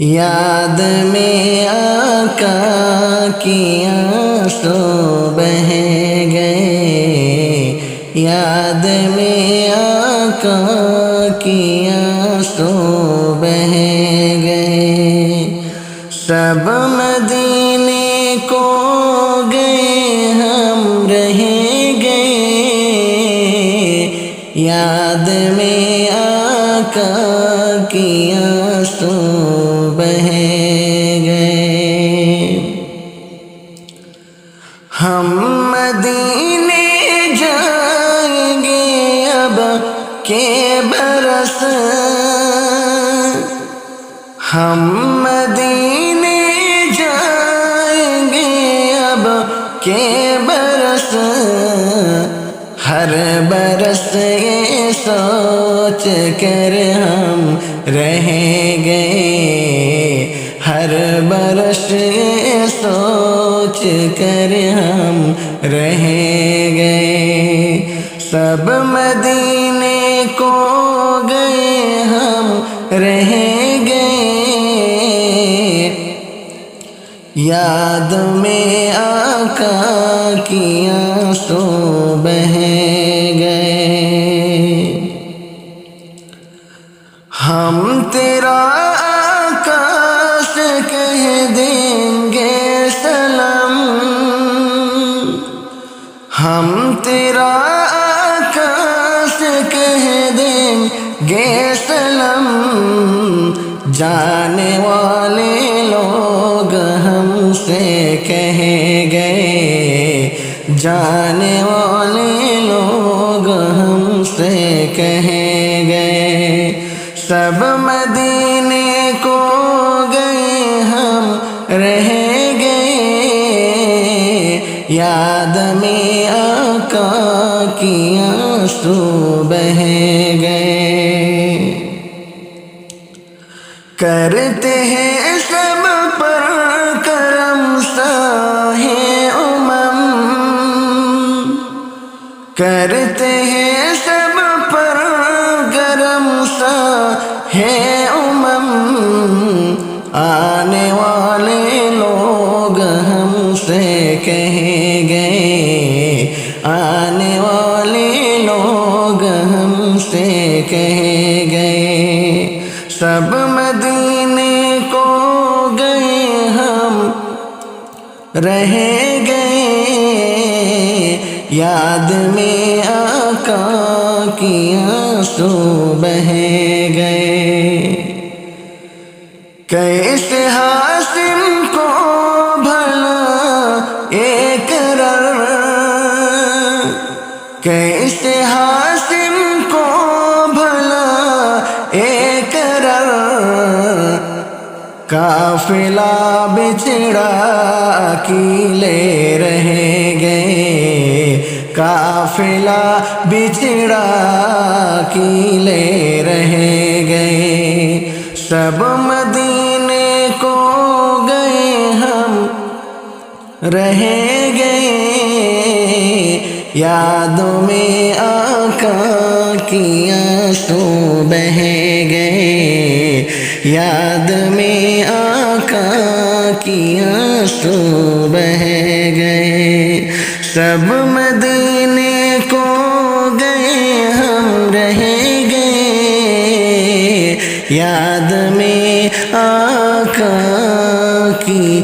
یاد میں آقا کی آنسو بہ گئے۔ یاد میں آقا کی آنسو بہ گئے۔ سب مدینے کو گئے، ہم رہ گئے۔ یاد میں آقا کی آنسو کے برس ہم مدینے جائیں گے اب کے برس ہر برس یہ سوچ کر ہم رہ گئے ہر برس یہ سوچ کر ہم رہ گئے سب مدینے کو گئے ہم، رہ گئے۔ یاد میں آقا کی آنسو بہ گئے۔ ہم تیرا آقا سے کہہ دیں گے سلام۔ ہم تیرا گے سلام جانے والے لوگ ہم سے کہہ گئے، جانے والے لوگ ہم سے کہہ گئے۔ سب مدینے کو گئے ہم، رہ گئے۔ یاد میں آقا کی آنسو بہ گئے۔ کرتے ہیں سب پر کرم ساہے امم کرتے ہیں سب پر گرم سا ہے امم آنے والے لوگ ہم سے کہیں گئے آنے والے سب مدینے کو گئے ہم، رہ گئے، یاد میں آقا کی آنسو بہ گئے۔ کیسے حاسم کو بھلا ایک کیسے حاسم کافلا بچڑا اکیلے رہ گئے کافلا بچڑا اکیلے رہ گئے سب مدینے کو گئے ہم رہ گئے یادوں میں آقا کی آنسو بہ گئے یاد میں آقا کی آنسو بہ گئے۔ سب مدینے کو گئے، ہم رہ گئے۔ یاد میں آقا کی